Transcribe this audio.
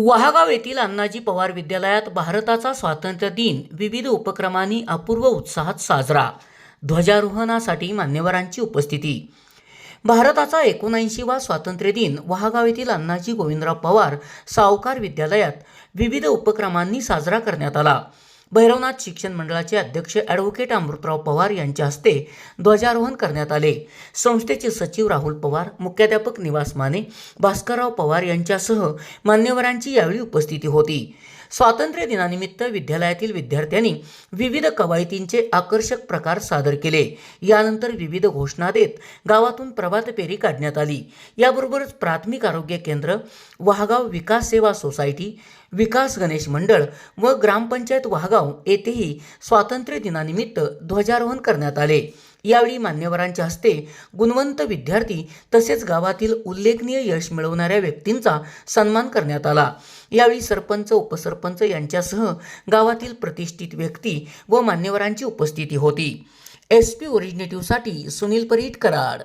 वहागाव येथील अण्णाजी पवार विद्यालयात भारताचा स्वातंत्र्य दिन विविध उपक्रमांनी अपूर्व उत्साहात साजरा. ध्वजारोहणासाठी मान्यवरांची उपस्थिती. भारताचा एकोणऐंशीवा स्वातंत्र्य दिन वहागाव येथील अण्णाजी गोविंदराव पवार सावकार विद्यालयात विविध उपक्रमांनी साजरा करण्यात आला. भैरवनाथ शिक्षण मंडळाचे अध्यक्ष ॲडव्होकेट अमृतराव पवार यांच्या हस्ते ध्वजारोहण करण्यात आले. संस्थेचे सचिव राहुल पवार मुख्याध्यापक निवास माने भास्करराव पवार यांच्यासह मान्यवरांची यावेळी उपस्थिती होती. स्वातंत्र्य दिनानिमित्त विद्यालयातील विद्यार्थ्यांनी विविध कवायतींचे आकर्षक प्रकार सादर केले. यानंतर विविध घोषणा देत गावातून प्रभात फेरी काढण्यात आली. याबरोबरच प्राथमिक आरोग्य केंद्र वहागाव विकास सेवा सोसायटी विकास गणेश मंडळ व ग्रामपंचायत वहागाव येथेही स्वातंत्र्य दिनानिमित्त ध्वजारोहण करण्यात आले. यावेळी मान्यवरांच्या हस्ते गुणवंत विद्यार्थी तसेच गावातील उल्लेखनीय यश मिळवणाऱ्या व्यक्तींचा सन्मान करण्यात आला. यावेळी सरपंच उपसरपंच यांच्यासह गावातील प्रतिष्ठित व्यक्ती व मान्यवरांची उपस्थिती होती. एस पी ओरिजिनेटिव्हसाठी सुनील परीट कराड.